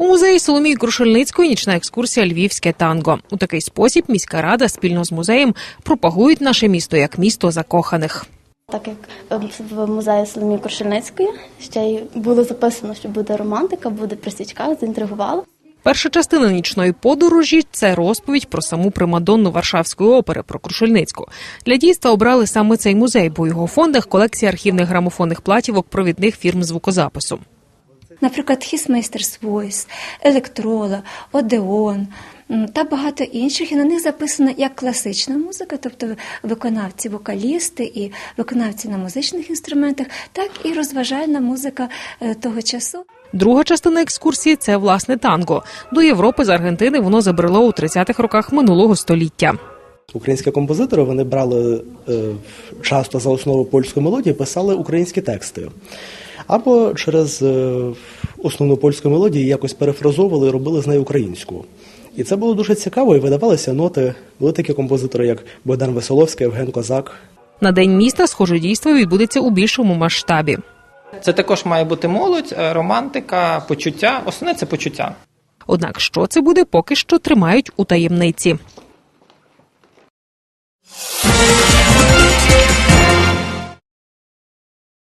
У музеї Соломії Крушельницької нічна екскурсія Львівське танго. У такий спосіб міська рада спільно з музеєм пропагують наше місто як місто закоханих. Так як ем, в музеї Соломії Крушельницької ще й було записано, що буде романтика, буде при свічках, заінтригувало. Перша частина нічної подорожі це розповідь про саму примадонну Варшавської опери про Крушельницьку. Для дійства обрали саме цей музей, бо у його фондах колекція архівних грамофонних платівок провідних фірм звукозапису. Наприклад, His Master's Voice, Електрола, Одеон та багато інших. І на них записана як класична музика, тобто виконавці, вокалісти і виконавці на музичних інструментах, так і розважальна музика е, того часу. Друга частина екскурсії це власне танго. До Європи з Аргентини воно забрело у 30-х роках минулого століття. Українські композитори вони брали е, часто за основу польської мелодії, писали українські тексти. Або через е, основну польську мелодію якось перефразовували і робили з нею українську. І це було дуже цікаво, і видавалися ноти. Були такі композитори, як Богдан Веселовський, Євген Козак. На день міста схоже дійство відбудеться у більшому масштабі. Це також має бути молодь, е, романтика, почуття. Основне це почуття. Однак що це буде, поки що тримають у таємниці.